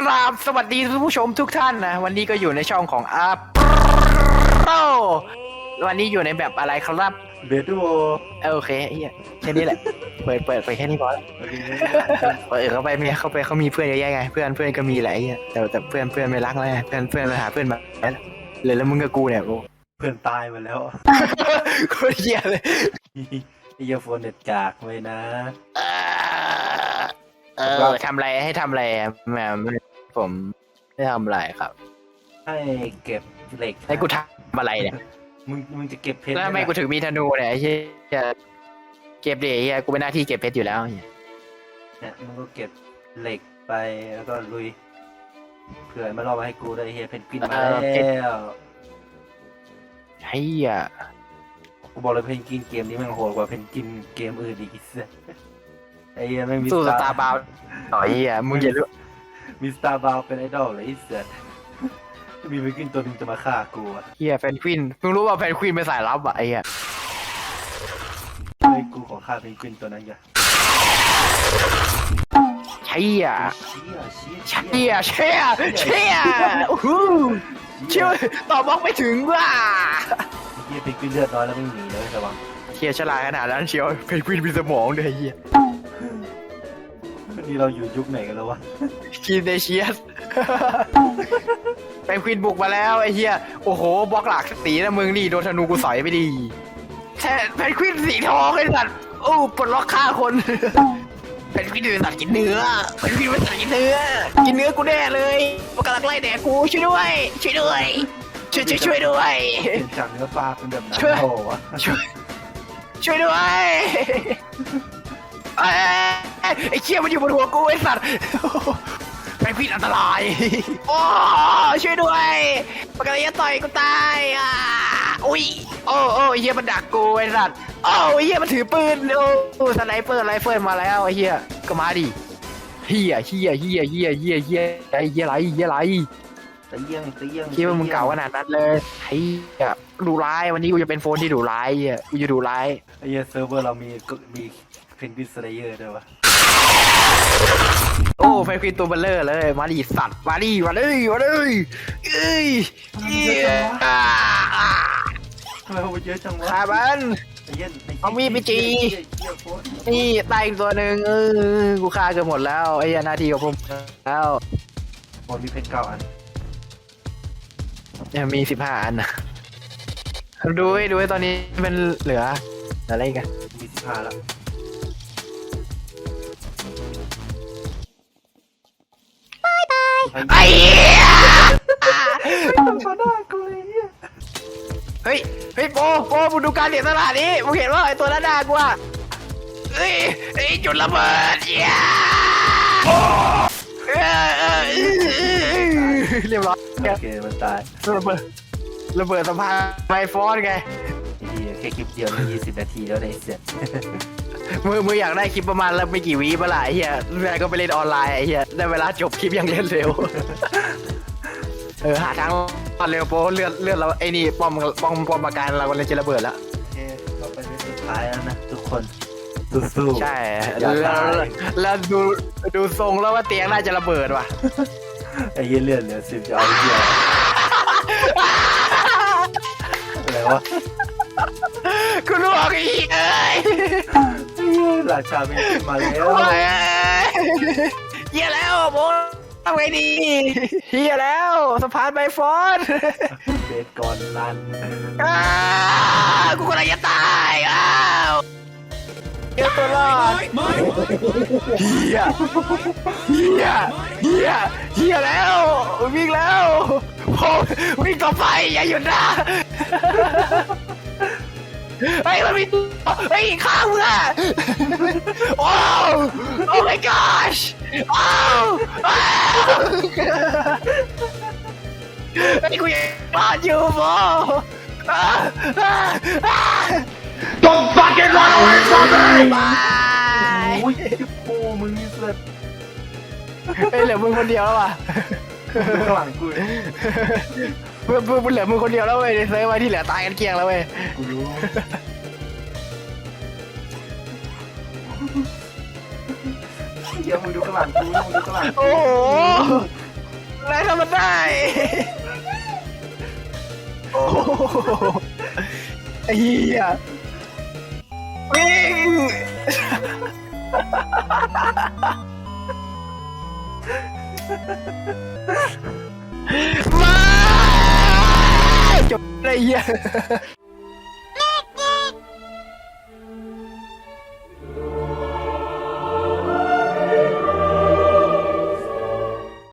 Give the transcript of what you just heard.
กราบสวัสดีท่านผู้ชมทุกท่านนะ วันนี้ก็อยู่ในช่องของอาโปวันนี้อยู่ในแบบอะไรครับเบดูโอเออโอเคเฮียแค่นี้แหละ เปิดเปิดไปแค่นี้พอละเปิดเข้าไปเมียเข้าไปเขามีเพื่อนเยอะแยะไง เพื่อนเพื่อนก็มีหลายเฮียแต่แต่เพื่อนเพื่อนไม่รักเลยเพื่อนเพื่อนมาหาเพื่อนมาเลยแล้วมึงกับกูเนี่ยโอ้เพื่อนตายไปแล้วโคตรเฮียเลยไอเหี้ยโฟนเน็ตกากไว้นะเออเออทำอะไรให้ทำอะไรอะแหม่ ผมไม่ทำอะไรครับ ให้เก็บเหล็กให้กูทำอะไรเนี่ย มึงมึงจะเก็บเพชรแล้วทำไมเนี่ยกูถึงมีธนูเนี่ยไอ้เหี้ยเก็บดิไอ้เหี้ยกูเป็นหน้าที่เก็บเพชรอยู่แล้วเหี้ยเนี่ยมึงก็เก็บเหล็กไปแล้วก็ลุยเผื่อมาล่อมาให้กูได้วยไอ้เฮียเพนกวินมาแล้วเฮียกูบอกเลยเพนกวินเกมนี้แมันโหดกว่าเพนกวินเกมอื่นอีกอีกสิไอ้เฮียไม่มีสู้สตาร์บาวต่อเฮียมึงอย่ารู้มี สตาร์บาวเป็นไอดอลเลยไอ้เสือมีเพนกวินตัวหนึงจะมาฆ่ากูอะเฮียแฟนควินมึงรู้ว่าแฟนควินเป็นสายลับอะไอ้เหี้ยเฮ้ยกูขอฆ่าเพนกวินตัวนั้นกันเฮียเชี่ยเชี่ยเชี่ยเชี่ยเชี่ยอู้หูเชี่ยตอบบล็อกไม่ถึงว่ะเฮียเพนกวินเลือดน้อยแล้วไม่หนีเลยระวังเฮียฉลาดขนาดนั้นเชียวแฟนควินมีสมองด้วยไอ้เฮีย นี่เราอยู่ยุคไหนกันแล้ววะกินเดเชียสแฟนควินบุกมาแล้วไอ้เฮียโอ้โหบล็อกหลากสีนะมึงนี่โดนธนูกูสอยไปดีแท้แฟนควินสีทองไอ้สัตว์โอ้ปลดล็อกฆ่าคนแฟนควินเป็นสัตว์กินเนื้อแฟนควินเป็นสัตว์กินเนื้อ กินเนื้อกูแน่เลยมันกำลังไล่แดกกูช่วยด้วย ช่วยด้วย ช่วยช่วยช่วยด้วยเปลี่ยนจากเนื้อปลาเป็นแบบนั้นช่วยโอ้วะช่วยช่วยด้วยเอ้ย ไอ้เชี่ยมันอยู่บนหัวกูไอ้สัตว์แฟนควินอันตรายโอ้ช่วยด้วยมันกำลังจะต่อยกูตายอะอุ้ยโอ้โอ้ไอ้เฮียมันดักกูไอ้สัตว์โอ้ไอ้เฮียมันถือปืนโอ้สไนเปอร์ไรเฟิลมาแล้วไอ้เฮียก็มาดิเฮียเฮียเฮียเฮียเฮียเฮียไอ้เฮียไรเฮียไรตะเยี่ยงตะเยี่ยงคิดว่ามึงเก่าขนาดนั้นเลยเฮียดูร้ายวันนี้กูจะเป็นโฟนที่ดูร้ายเฮียกูจะดูร้ายไอ้เหี้ยเซิร์ฟเวอร์เรามีก็มีเพนกวินสเลเยอร์ด้วยวะ โอ้แฟนควินตัวเบลเลอร์เลย มาดิสัตว์ มาดิมาดิมาดิเอ้ยเหี้ยอ่าอ่าทำไมเขาไปเยอะจังวะฆ่ามัน ไอ้เหี้ยไอ้เอามีดไปจี้เหี้ยเหี้ยโคตรนี่ตายอีกตัวหนึ่งเออกูฆ่าเกือบหมดแล้วไอ้เหี้ยหนาทีของผมแล้วโคตรมีเพชรเก้าอันยังมีสิบห้าอันนะดูไว้ดูไว้ตอนนี้มันเหลืออะไรกันมีสิบห้าแล้ว ไอ้เหี้ยเขาได้กูเลยเหี้ยเฮ้ย เฮ้ยโปโปมึงดูการเสียสละนี้มึงเห็นว่าไอ้ตัวนั้นด่ากูอะเฮ้ยเฮ้ยจุดระเบิดเหี้ยเออเออเออเรียบร้อยโอเคมันตายระเบิดระเบิดสะพานไฟฟอนไงไอ้เหี้ยแค่คลิปเดียวนี่ยี่สิบนาทีแล้วในเสีย มือมืออยากได้คลิปประมาณละไม่กี่วิเมื่อไหร่เฮียแล้วก็ไปเล่นออนไลน์ไอ้เฮียได้เวลาจบคลิปยังเล่นเร็ว เออหาทางรอดเร็วโปเลือดเลือดเราไอ้นี่ป้อมป้อมป้อมปราการเรากำลังจะระเบิดแล้วโอเคเราไปเป็นสุดท้ายแล้วนะทุกคนสู้ๆใช่อย่าแล้วตายแล้วดูดูทรงแล้วว่าเตียงน่าจะระเบิดว่ะ ไอ้เหี้ยเลือดเหลือสิบจะเอาไอ้เหี้ยอะไรวะ คุณรู้อีกเอ้ย ราชาเป็นขึ้นมาแล้วโอ้ยเฮียแล้วโบทำไงดีเฮียแล้วสะพานไบฟอนเบสก่อนรันอ้ากูกำลังจะตายอ้าวเฮียตัวรอดเฮียเฮียเฮียเฮียแล้ววิ่งแล้วผมวิ่งต่อไปอย่าหยุดนะ เฮ้ยมันมีเฮ้ยข้างมึงอะโอ้โอ้ my gosh โอ้อ้าวไอ้กูยังรอดอยู่โบอ่าอ่าอ่า Don't fucking run away from me! บายโอ้ยโอ้มึงนี่เสือกเฮ้ยเหลือมึงคนเดียวแล้วว่ะ ข้างหลังกู มึงมึงมึงเหลือมึงคนเดียวแล้วเว้ยในเซิร์ฟไว้ที่เหลือตายกันเกลียงแล้วเว้ยกูรู้เดี๋ยวมึงดูข้างหลังกูมึงดูข้างหลังโอ้โหนายทำมันได้โอ้โหไอ้เหี้ยวิ่ง ม